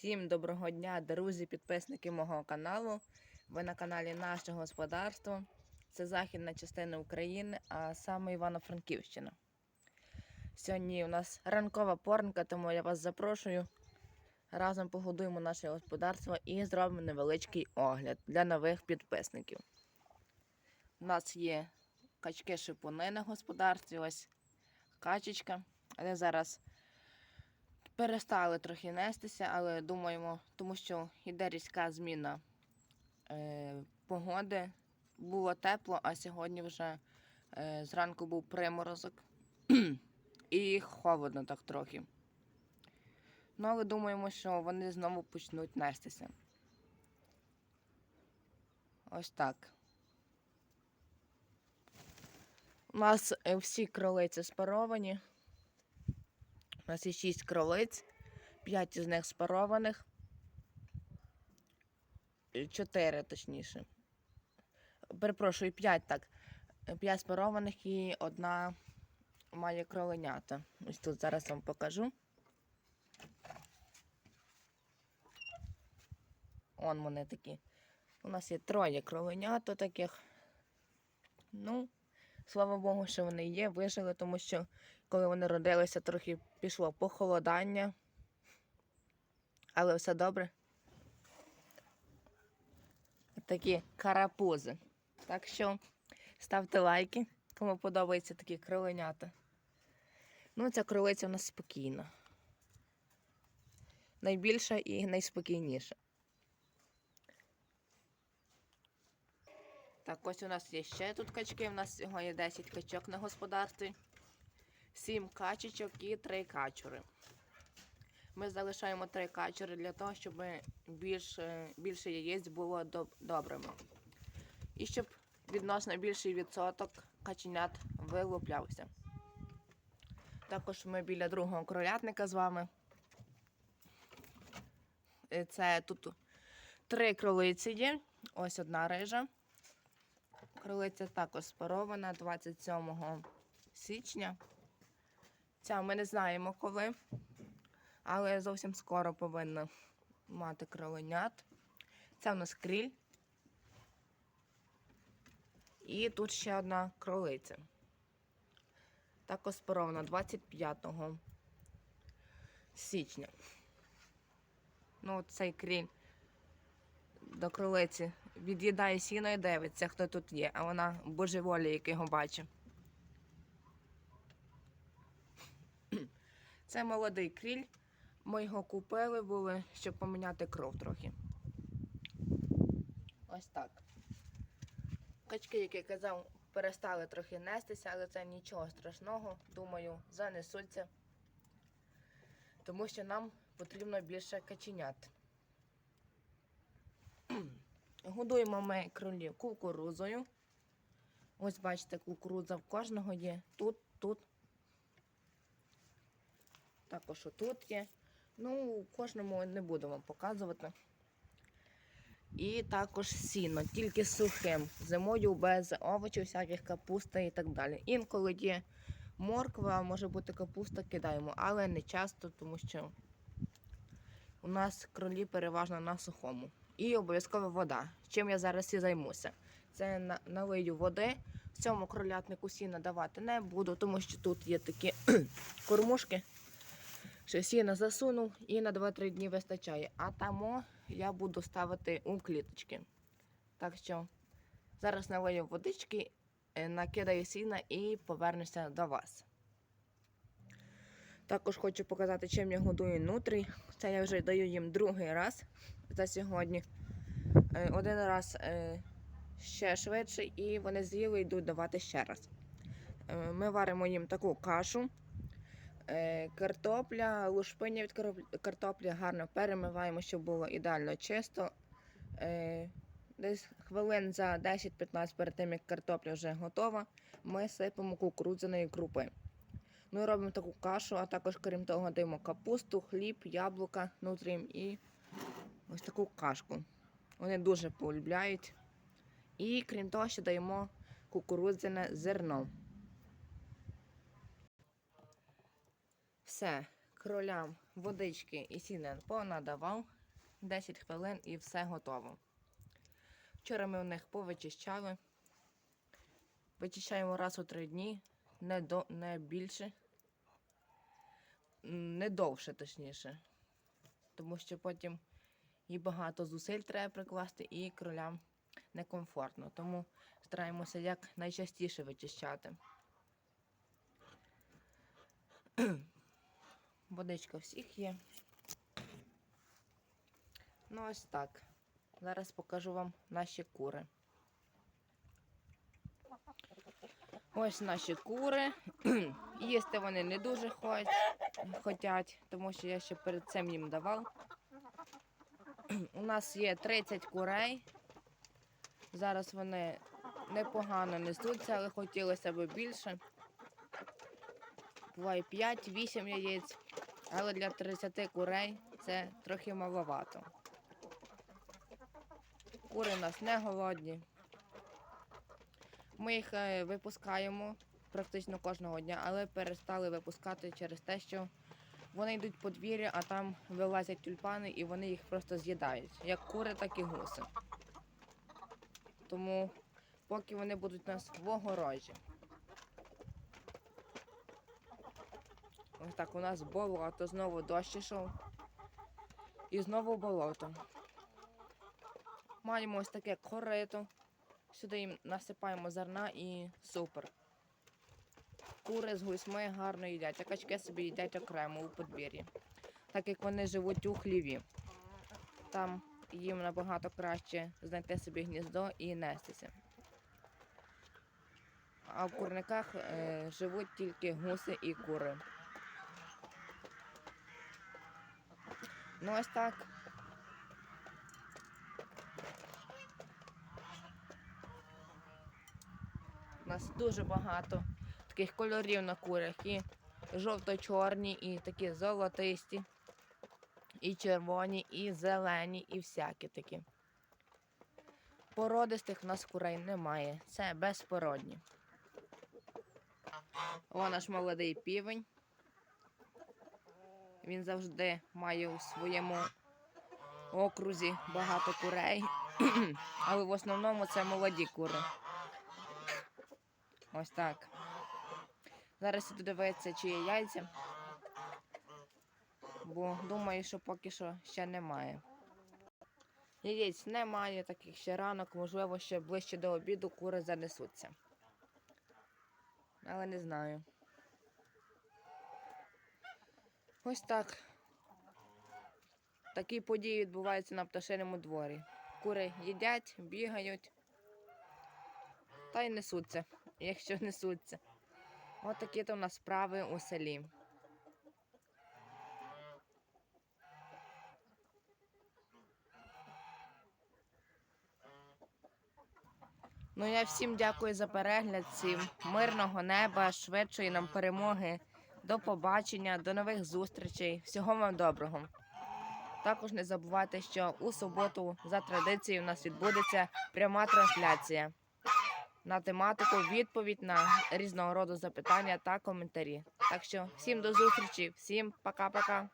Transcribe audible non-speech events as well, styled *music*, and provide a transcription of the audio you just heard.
Всім доброго дня, друзі, підписники мого каналу. Ви на каналі Наше Господарство. Це західна частина України, а саме Івано-Франківщина. Сьогодні у нас ранкова порнка, тому я вас запрошую. Разом погодуємо наше господарство і зробимо невеличкий огляд для нових підписників. У нас є качки шипуни на господарстві, ось качечка, але зараз перестали трохи нестися, але думаємо, тому що йде різка зміна е, погоди. Було тепло, а сьогодні вже е, зранку був приморозок *clears throat* і холодно так трохи. Ну, але думаємо, що вони знову почнуть нестися. Ось так. У нас е, всі кролиці спаровані. У нас є 6 кролиць, 5 із них спарованих. 4 точніше. Перепрошую, 5 так. 5 спарованих і одна має кроленята. Ось тут зараз вам покажу. Он вони такі. У нас є троє кроленят таких. Ну, слава Богу, що вони є, вижили, тому що коли вони родилися, трохи пішло похолодання. Але все добре. Такі карапузи. Так що ставте лайки, кому подобаються такі кроленята. Ну, ця кролиця у нас спокійна. Найбільша і найспокійніша. Так, ось у нас є ще тут качки. У нас всього є 10 качок на господарстві. 7 качечок і 3 качури. Ми залишаємо 3 качури для того, щоб більше, більше яєць було доб- добрими. І щоб відносно більший відсоток каченят вилуплявся. Також ми біля другого кролятника з вами. Це тут три кролиці є. Ось одна рижа. Кролиця також спарована 27 січня. Ця ми не знаємо коли, але зовсім скоро повинна мати кроленят. Це в нас кріль. І тут ще одна кролиця. Також спарована 25 січня. Ну, цей кріль до кролиці від'їдає сіно і дивиться, хто тут є, а вона божеволі, як його бачить. Це молодий кріль. Ми його купили були, щоб поміняти кров трохи. Ось так. Качки, як я казав, перестали трохи нестися, але це нічого страшного. Думаю, занесуться. Тому що нам потрібно більше каченят. *clears throat* Годуємо ми кролів кукурузою. Ось бачите, кукурудза в кожного є. Тут, тут. Також тут є. Ну, кожному не буду вам показувати. І також сіно, тільки сухим. Зимою без овочів, всяких капуста і так далі. Інколи є морква, може бути капуста, кидаємо, але не часто, тому що у нас кролі переважно на сухому. І обов'язково вода. Чим я зараз і займуся. Це на- налию води. В цьому кролятнику сіна давати не буду, тому що тут є такі *clears throat* кормушки. Що сіна засунув і на 2-3 дні вистачає. А тамо я буду ставити у кліточки. Так що зараз налию водички, е, накидаю сіна і повернуся до вас. Також хочу показати, чим я годую нутрій. Це я вже даю їм другий раз за сьогодні. Е, Один раз е, ще швидше, і вони з'їли йдуть давати ще раз. Ми варимо їм таку кашу. Е, Картопля, лушпиня від картоплі гарно перемиваємо, щоб було ідеально чисто. Е, Десь хвилин за 10-15 перед тим, як картопля вже готова, ми сипемо кукурудзяної крупи. Ну і робимо таку кашу, а також, крім того, даємо капусту, хліб, яблука нутрім і ось таку кашку. Вони дуже полюбляють. І крім того, ще даємо кукурудзяне зерно. Все, кролям водички і сінен понадавав 10 хвилин і все готово. Вчора ми у них повичищали. Вичищаємо раз у три дні, не, до, не більше, не довше, точніше. Тому що потім і багато зусиль треба прикласти, і кролям некомфортно. Тому стараємося як найчастіше вичищати. Водичка всіх є. Ну, ось так. Зараз покажу вам наші кури. Ось наші кури. *clears throat* Їсти вони не дуже хоч, хотять, тому що я ще перед цим їм давав. *clears throat* У нас є 30 курей. Зараз вони непогано несуться, але хотілося б більше. Буває 5-8 яєць, але для 30 курей це трохи маловато. Кури у нас не голодні. Ми їх е, випускаємо практично кожного дня, але перестали випускати через те, що вони йдуть в подвір'я, а там вилазять тюльпани і вони їх просто з'їдають. Як кури, так і гуси. Тому поки вони будуть у нас в огорожі. Ось так у нас болото, знову дощ ішов. І знову болото. Маємо ось таке корито. Сюди їм насипаємо зерна і супер. Кури з гусьми гарно їдять, а качки собі їдять окремо у подвір'ї. Так як вони живуть у хліві. Там їм набагато краще знайти собі гніздо і нестися. А в курниках е, живуть тільки гуси і кури. Ну ось так. У нас дуже багато таких кольорів на курях. І жовто-чорні, і такі золотисті, і червоні, і зелені, і всякі такі. Породистих в нас курей немає. Це безпородні. О, наш молодий півень. Він завжди має у своєму окрузі багато курей. *clears throat* Але в основному це молоді кури. Ось так. Зараз іду дивитися, чи є яйця. Бо думаю, що поки що ще немає. Яєць немає, таких ще ранок, можливо, ще ближче до обіду кури занесуться. Але не знаю. Ось так. Такі події відбуваються на пташиному дворі. Кури їдять, бігають та й несуться, якщо несуться. От такі то в нас справи у селі. Ну, я всім дякую за перегляд, всім мирного неба, швидшої нам перемоги. До побачення, до нових зустрічей. Всього вам доброго. Також не забувайте, що у суботу за традицією у нас відбудеться пряма трансляція на тематику, відповідь на різного роду запитання та коментарі. Так що всім до зустрічі, всім пока-пока.